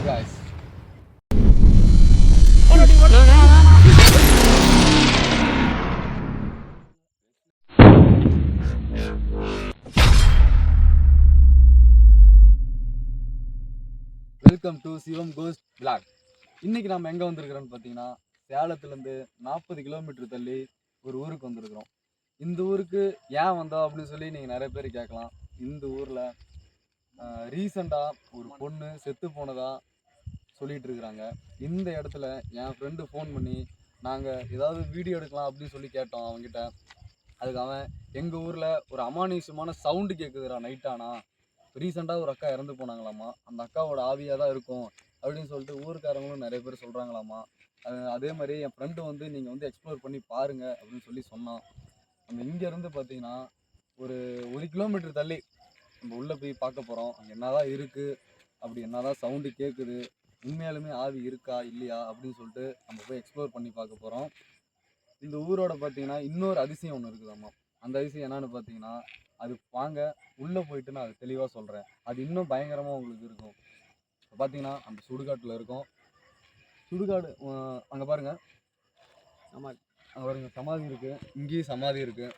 Bye guys. Welcome to Shivam coast blog இன்னைக்கு நம்ம எங்கே வந்திருக்கிறோம்னு பார்த்தீங்கன்னா சேலத்துலேருந்து நாற்பது கிலோமீட்டர் தள்ளி ஒரு ஊருக்கு வந்திருக்கிறோம். இந்த ஊருக்கு ஏன் வந்தோம் அப்படின்னு சொல்லி நீங்கள் நிறைய பேர் கேட்கலாம். இந்த ஊரில் ரீசண்டாக ஒரு பொண்ணு செத்து போனதா சொல்லிட்டு இருக்கிறாங்க இந்த இடத்துல என் ஃப்ரெண்டு ஃபோன் பண்ணி நாங்கள் ஏதாவது வீடியோ எடுக்கலாம் அப்படின்னு சொல்லி கேட்டோம் அவங்ககிட்ட அதுக்கு அவன் எங்கள் ஊரில் ஒரு அமானுஷமான சவுண்டு கேட்குதுடா நைட்டானா ரீசெண்டாக ஒரு அக்கா இறந்து போனாங்களாமா. அந்த அக்காவோட ஆவியாக தான் இருக்கும். அப்படின்னு சொல்லிட்டு ஊருக்காரங்களும் நிறைய பேர் சொல்கிறாங்களாமா அதே மாதிரி என் ஃப்ரெண்டு வந்து நீங்கள் வந்து எக்ஸ்ப்ளோர் பண்ணி பாருங்கள் அப்படின்னு சொல்லி சொன்னான். நம்ம இங்கேருந்து பார்த்தீங்கன்னா ஒரு ஒரு கிலோமீட்டர் தள்ளி நம்ம உள்ளே போய் பார்க்க போகிறோம் அங்கே என்னதான் இருக்குது அப்படி என்ன தான் சவுண்டு கேட்குது உண்மையாலுமே ஆவி இருக்கா இல்லையா அப்படின்னு சொல்லிட்டு நம்ம போய் எக்ஸ்ப்ளோர் பண்ணி பார்க்க போகிறோம் இந்த ஊரோட பார்த்தீங்கன்னா இன்னொரு அதிசயம் ஒன்று இருக்குதாம்மா. அந்த அதிசயம் என்னன்னு பார்த்தீங்கன்னா அது வாங்க உள்ளே போயிட்டு நான் அது தெளிவாக சொல்கிறேன் அது இன்னும் பயங்கரமாக உங்களுக்கு இருக்கும். இப்போ பார்த்தீங்கன்னா அந்த சுடுகாட்டில் இருக்கும். சுடுகாடு அங்கே பாருங்கள் சமாதி அங்கே பாருங்கள் சமாதி இருக்குது இங்கேயும் சமாதி இருக்குது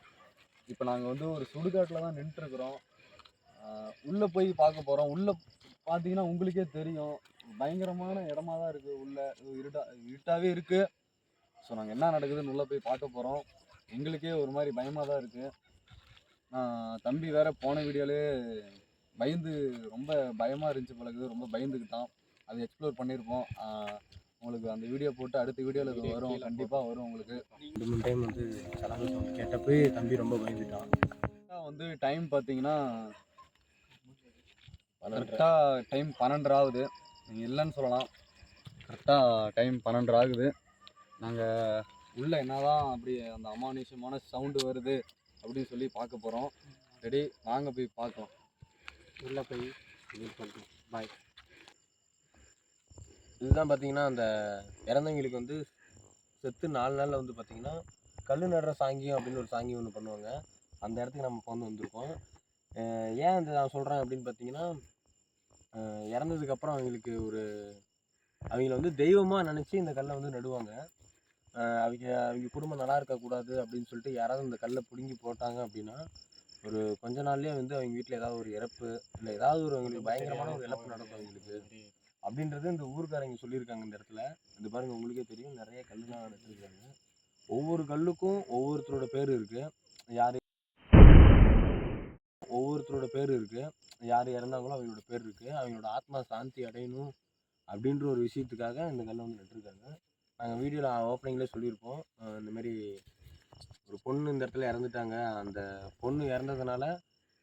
இப்போ நாங்கள் வந்து ஒரு சுடுகாட்டில் தான் நின்றுருக்குறோம் உள்ளே போய் பார்க்க போகிறோம் உள்ளே பார்த்தீங்கன்னா உங்களுக்கே தெரியும். பயங்கரமான இடமா தான் இருக்குது உள்ளே. இருட்டா இருட்டாகவே இருக்குது ஸோ நாங்கள் என்ன நடக்குதுன்னு உள்ளே போய் பார்க்க போகிறோம் எங்களுக்கே ஒரு மாதிரி பயமாக தான் இருக்குது தம்பி வேற போன வீடியோலே பயந்து ரொம்ப பயமாக இருந்துச்சு பழகுது ரொம்ப பயந்துக்கிட்டான். அதை எக்ஸ்ப்ளோர் பண்ணியிருப்போம் உங்களுக்கு அந்த வீடியோ போட்டு அடுத்த வீடியோவில் வரும். கண்டிப்பாக வரும் உங்களுக்கு. ரெண்டு மூணு டைம் வந்து கேட்டப்போ தம்பி ரொம்ப பயந்துட்டான். வந்து டைம் பார்த்தீங்கன்னா கரெக்டாக டைம் பன்னெண்டு ஆகுது நீங்கள் இல்லைன்னு சொல்லலாம். கரெக்டாக டைம் பன்னெண்டு ஆகுது நாங்கள் உள்ள என்னதான் அப்படி அந்த அமானுஷ்யமான சவுண்டு வருது அப்படின்னு சொல்லி பார்க்க போகிறோம் ரெடி வாங்க போய் பார்க்கலாம். உள்ளே போய் பண்ணுறோம் பாய் இதுதான் பார்த்தீங்கன்னா அந்த இறந்தவங்களுக்கு வந்து செத்து நாலு நாளில் வந்து பார்த்தீங்கன்னா கல் நடுற சாங்கியம் அப்படின்னு ஒரு சாங்கியம் ஒன்று பண்ணுவாங்க. அந்த இடத்துக்கு நம்ம இப்போ வந்து வந்திருக்கோம். ஏன் இந்த நான் சொல்கிறேன் அப்படின்னு பார்த்தீங்கன்னா இறந்ததுக்கப்புறம் அவங்களுக்கு ஒரு அவங்கள வந்து தெய்வமாக நினச்சி இந்த கல்லை வந்து நடுவாங்க. அவங்க அவங்க குடும்பம் நல்லா இருக்கக்கூடாது அப்படின்னு சொல்லிட்டு யாராவது இந்த கல்லை பிடுங்கி போட்டாங்க அப்படின்னா ஒரு கொஞ்ச நாள்லயே வந்து அவங்க வீட்டில் ஏதாவது ஒரு இறப்பு இல்லை ஏதாவது ஒரு அவங்களுக்கு பயங்கரமான ஒரு இழப்பு நடக்கும் அவங்களுக்கு. அப்படின்றது இந்த ஊர்க்காரங்க சொல்லியிருக்காங்க இந்த இடத்துல. இது பாருங்க உங்களுக்கே தெரியும். நிறைய கல்லுலாம் நட்டுருக்காங்க ஒவ்வொரு கல்லுக்கும் ஒவ்வொருத்தரோட பேர் இருக்கு. யார் ஒவ்வொருத்தரோட பேர் இருக்குது யார் இறந்தாங்களோ அவங்களோட பேர் இருக்குது அவங்களோட ஆத்மா சாந்தி அடையணும் அப்படின்ற ஒரு விஷயத்துக்காக இந்த கல்லை வந்து நட்டுருக்காங்க. நாங்கள் வீடியோவில் ஓப்பனிங்லேயே சொல்லியிருப்போம். இந்தமாரி ஒரு பொண்ணு இந்த இடத்துல இறந்துட்டாங்க. அந்த பொண்ணு இறந்ததுனால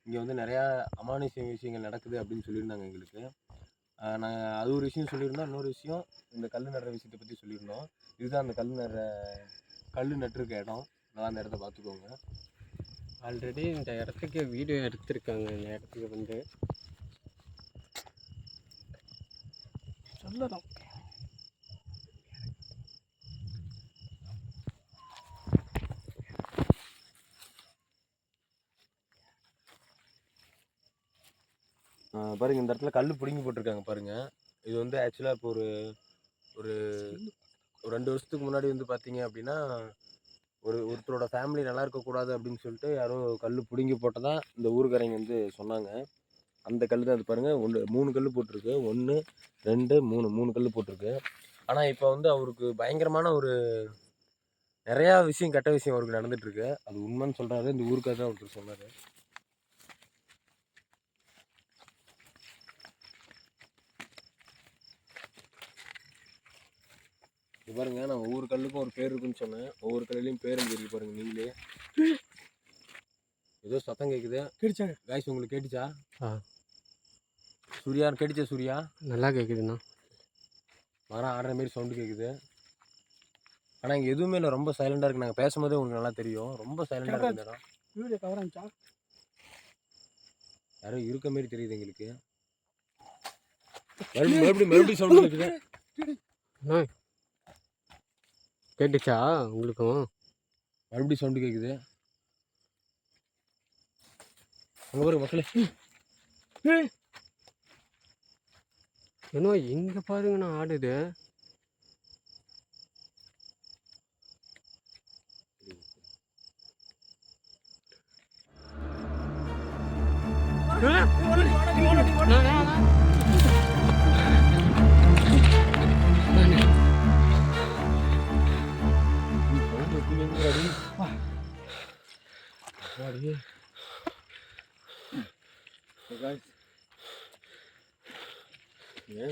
இங்கே வந்து நிறையா அமானுஷ்ய விஷயங்கள் நடக்குது அப்படின்னு சொல்லியிருந்தாங்க எங்களுக்கு. நாங்கள் அது ஒரு விஷயம் சொல்லியிருந்தோம். இன்னொரு விஷயம் இந்த கல் நடுற விஷயத்தை பற்றி சொல்லியிருந்தோம். இதுதான் அந்த கல் நடுற கல் நட்டுருக்க இடம். நல்லா அந்த இடத்த பார்த்துக்கோங்க. ஆல்ரெடி இந்த இடத்துக்கு வீடியோ எடுத்திருக்காங்க. இந்த இடத்துக்கு வந்து. சொல்லலாம் பாருங்க இந்த இடத்துல கல் பிடுங்கி போட்டிருக்காங்க பாருங்க. இது வந்து ஆக்சுவலாக இப்போ ஒரு ஒரு ஒரு ரெண்டு வருஷத்துக்கு முன்னாடி வந்து பார்த்தீங்க அப்படின்னா ஒரு ஒருத்தரோட ஃபேமிலி நல்லா இருக்கக்கூடாது அப்படின்னு சொல்லிட்டு யாரோ கல் பிடுங்கி போட்டதா இந்த ஊருக்காரங்க வந்து சொன்னாங்க. அந்த கல் தான் அது பாருங்கள் ஒன்று மூணு கல் போட்டிருக்கு. ஒன்று ரெண்டு மூணு மூணு கல் போட்டிருக்கு. ஆனால் இப்போ வந்து அவருக்கு பயங்கரமான ஒரு நிறையா விஷயம் கெட்ட விஷயம் அவருக்கு நடந்துகிட்ருக்கு அது உண்மைன்னு சொல்கிறாரு இந்த ஊருக்காக தான் ஒருத்தர் சொன்னார். இது பாருங்க நான் ஒவ்வொரு கல்லுக்கும் ஒரு பேர் இருக்குன்னு சொன்னேன். ஒவ்வொரு கல்லுலையும் பேர் எழுதிருக்கு பாருங்க நீங்களே. ஏதோ சத்தம் கேட்குது கேட்டுச்சாங்க காய்ஸ் உங்களுக்கு கேட்டுச்சா? ஆ. சூர்யா கேட்டுச்சா சூர்யா? நல்லா கேட்குதுண்ணா மரம் ஆடுற மாதிரி சவுண்டு கேட்குது ஆனால் இங்கே எதுவுமே இல்லை ரொம்ப சைலண்டாக இருக்குது நாங்கள் பேசும்போதே உங்களுக்கு நல்லா தெரியும். ரொம்ப சைலண்டாக இருக்கு இந்த இடம். வீடியோ கவர் ஆச்சா யாரோ இருக்க மாதிரி தெரியுது எங்களுக்கு. மறுபடியும் மறுபடியும் சவுண்டு கேட்குது கேட்டுச்சா உங்களுக்கும் மறுபடியும் சவுண்டு கேட்குது அங்கே பாருங்க மக்களே. ஏன்னா இங்கே பாருங்கண்ணா ஆடுது. என்ன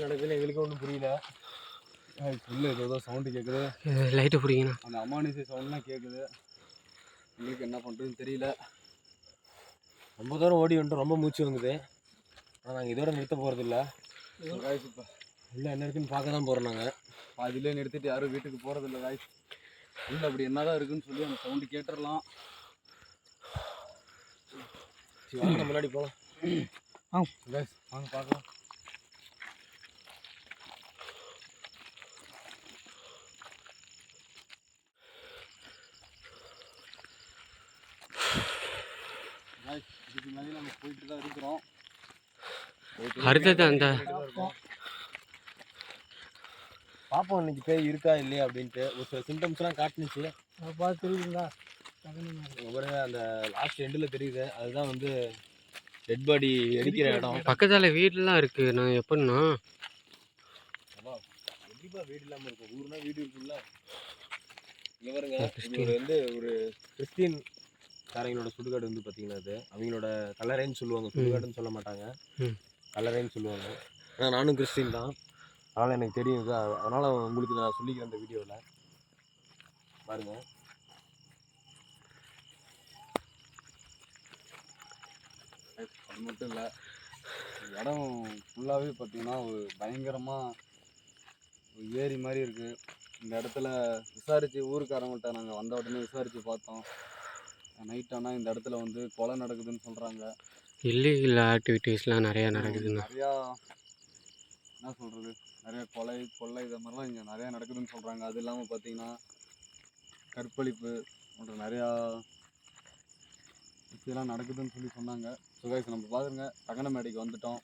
நடக்குதுன்னு எங்களுக்கு ஒன்றும் புரியல. உள்ள ஏதோ சவுண்டு கேட்குது லைட்டை பிடிங்கண்ணா. அந்த அமானுஷ சவுண்ட்லாம் கேட்குது உங்களுக்கு என்ன பண்ணுறதுன்னு தெரியல. ரொம்ப தூரம் ஓடி வந்துட்டு ரொம்ப மூச்சு வாங்குது. ஆனால் நாங்கள் இதோட நிறுத்த போகிறதில்ல காய்ஸ் இப்போ உள்ள என்ன இருக்குன்னு பார்க்க தான் போகிறோம் நாங்கள் பாதியிலே நிறுத்திட்டு யாரும் வீட்டுக்கு போகிறதில்ல காய்ஸ் உள்ள அப்படி என்னதான் இருக்குன்னு சொல்லி அந்த சவுண்டு கேட்டுடலாம் சரி வாங்க முன்னாடி போகலாம் காய்ஸ் வாங்க பார்க்கலாம். இதுக்கு மேலே நம்ம போயிட்டு தான் இருக்கிறோம். அடுத்தது அந்த பார்ப்போம் இன்னைக்கு பேய் இருக்கா இல்லையா அப்படின்ட்டு. ஒரு சில சிம்டம்ஸ்லாம் காட்டுனுச்சு. பார்த்துருக்கீங்களா இங்க பாருங்க அந்த லாஸ்ட் எண்டில் தெரியுது. அதுதான் வந்து டெட் பாடி எரிக்கிற இடம். பக்கத்தில் வீடெலாம் இருக்குது நான் எப்படின்னா கண்டிப்பாக வீடு இல்லாமல் இருக்கும்? ஊர்னா வீடு இருக்குல்ல இங்கே பாருங்க இது கிறிஸ்டின். ஒரு வந்து ஒரு கிறிஸ்டின் காரங்களோட சுடுகாடு வந்து பார்த்தீங்கன்னா அது? அவங்களோட கல்லறைன்னு சொல்லுவாங்க. சுடுகாடுன்னு சொல்ல மாட்டாங்க. ம். கல்லறைன்னு சொல்லுவாங்க. ஆனால் நானும் கிறிஸ்டின் தான். அதனால் எனக்கு தெரியும் இது. அதனால் உங்களுக்கு நான் சொல்லிக்கிறேன் இந்த வீடியோவில் பாருங்க. அது மட்டும் இல்லை இடம் ஃபுல்லாகவே பார்த்தீங்கன்னா ஒரு பயங்கரமாக ஒரு ஏரி மாதிரி இருக்குது இந்த இடத்துல விசாரித்து ஊருக்காரங்கள்ட்ட நாங்கள் வந்த உடனே விசாரித்து பார்த்தோம். நைட் ஆனால் இந்த இடத்துல வந்து கொலை நடக்குதுன்னு சொல்கிறாங்க இல்லீகல் ஆக்டிவிட்டீஸ்லாம் நிறையா நடக்குதுண்ணா நிறையா என்ன சொல்கிறது நிறைய கொலை கொள்ளை இது மாதிரிலாம் இங்கே நிறையா நடக்குதுன்னு சொல்கிறாங்க அது இல்லாமல் பார்த்தீங்கன்னா கற்பழிப்பு போன்ற நிறையா விஷயம்லாம் நடக்குதுன்னு சொல்லி சொன்னாங்க. சுகாய்ஸ் நம்ம பாருங்க. தகனமேடைக்கு வந்துட்டோம்.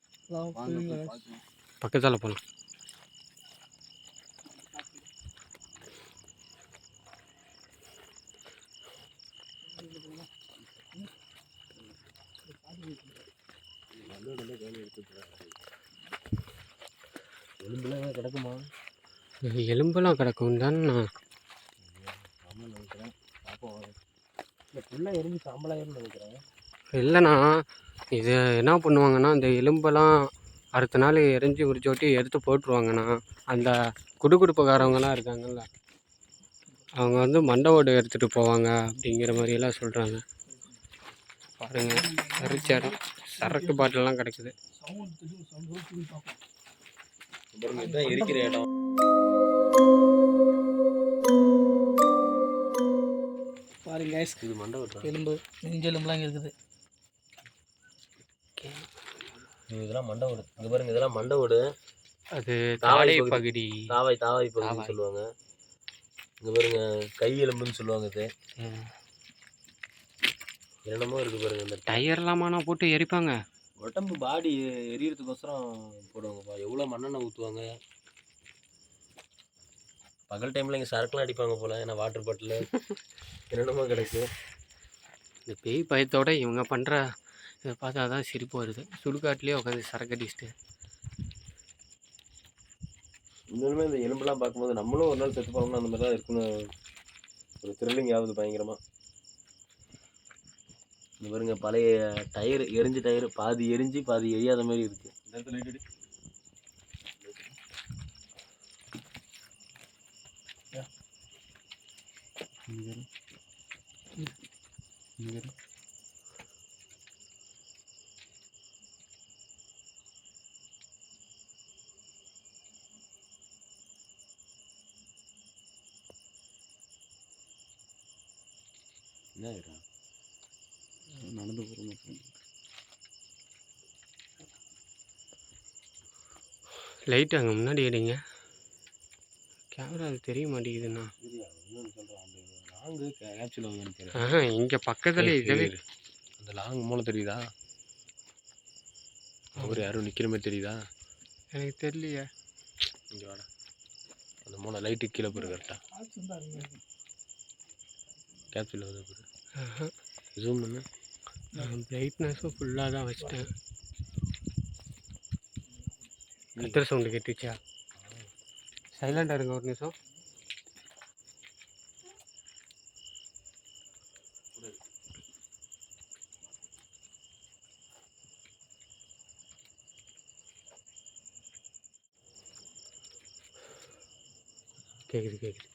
வாங்க போய் பார்க்கலாம். பக்கத்தால் போகலாம் எலும்புலாம் கிடக்குமா? எலும்பெல்லாம் கிடக்கும் தானே நினைக்கிறேன். பார்ப்போம் நினைக்கிறேன். இல்லைண்ணா இது என்ன பண்ணுவாங்கன்னா இந்த எலும்பெல்லாம் அடுத்த நாள் எரிஞ்சு ஒரு ஜோட்டி எடுத்து போட்டுருவாங்கண்ணா. அந்த குடுகுடுப்புக்காரவங்கலாம் இருக்காங்கல்ல அவங்க வந்து மண்டை ஓடு எடுத்துகிட்டு போவாங்க அப்படிங்கிற மாதிரியெல்லாம் சொல்கிறாங்க பாருங்க அரிச்ச இடம். சரக்கு பாட்டிலெலாம் கிடைக்குது. இதுதான் எரிக்கிற இடம். பாருங்க guys, இது மண்டை விட்டுறேன் எலும்பு நெஞ்செலும்புலாம் இங்கே இருக்குது. இதெல்லாம் மண்டை ஓடு. இங்க பாருங்க இதெல்லாம் மண்டை ஓடு. அது தாடை பகுதி. தாவாய் தாவாய் பகுதின்னு. சொல்லுவாங்க. இங்க பாருங்க கை எலும்புன்னு சொல்லுவாங்க இது. ம். என்னென்னமோ இருக்கு பாருங்க இந்த டயர்லாமாண்ணா போட்டு எரிப்பாங்க. உடம்பு பாடி எரியறதுக்கோசரம் போடுவாங்கப்பா. எவ்வளோ மண்ணெண்ணெய் ஊற்றுவாங்க பகல் டைமில் இங்கே சரக்குலாம் அடிப்பாங்க போல ஏன்னா வாட்டர் பாட்டில் என்னென்னமோ கிடைக்கு. இந்த பேய் பயத்தோட இவங்க பண்ணுற இதை பார்த்தா தான் சிரிப்பு வருது. சுடுகாட்டிலே உட்காந்து சரக்கு அடிச்சுட்டு. உண்மையிலுமே இந்த எலும்பெல்லாம் பார்க்கும்போது நம்மளும் ஒரு நாள் செத்து போனோம்னா அந்த மாதிரி தான் இருக்குன்னு ஒரு த்ரில்லிங் ஆகுது பயங்கரமாக இந்த பாருங்க பழைய டயர் எரிஞ்ச டயர் பாதி எரிஞ்சு பாதி எரியாத மாதிரி இருக்கு. என்ன நடந்து போகிற மாதிரி லைட் அங்கே முன்னாடி எடுங்க கேமரா அது தெரிய மாட்டேங்குதுண்ணா ஆஹா இங்கே பக்கத்தில் இதவே அந்த லாங் மூலம் தெரியுதா அவர் யாரும் நிற்கிற மாதிரி தெரியுதா எனக்கு தெரியலையே இங்கே வாடா அந்த மூணு லைட்டு கீழே போயிரு கரெக்டாக கேப்சூல் வந்து போயிரு ஜூம் பண்ணு நான் பிரைட்னஸும் ஃபுல்லாக தான் வச்சிட்டேன். கத்திர சவுண்டு கேட்டுச்சா? சைலண்டாக இருங்க ஒரு நிமிஷம். கேட்குது கேட்குது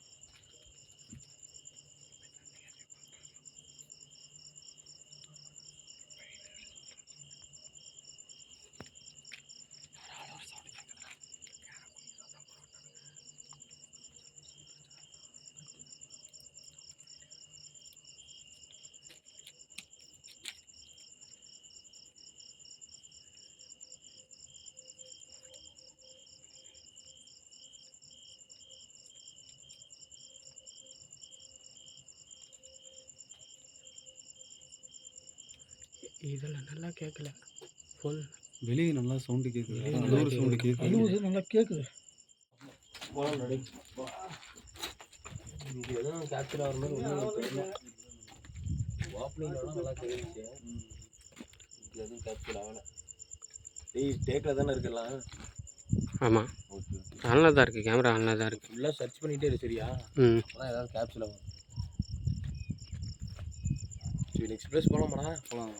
இதில் நல்லா கேட்கல. ஃபுல் வெளியே நல்லா சவுண்டு கேட்குது ஒரு சவுண்டு கேக்குது. கேட்குது அழுவுது நல்லா கேட்குது இங்கே எதுவும் கேப்சூல் ஆகிற மாதிரி ஒன்றும் தெரியல ஓப்பனிங்லாம் நல்லா தெரிஞ்சிச்சு இங்கே எதுவும் ஆகலை. டேய் டேக்கில் தானே இருக்கலாம் ஆமாம் ஓகே ஓகே ஆனில் தான் இருக்குது கேமரா ஆனில் தான் இருக்குது ஃபுல்லாக சர்ச் பண்ணிகிட்டே இரு சரியா? ம். அதான் ஏதாவது கேப்சூல் ஆகும். சரி நெக்ஸ்ட் ப்ளேஸ் போகலாமாடா போகலாம்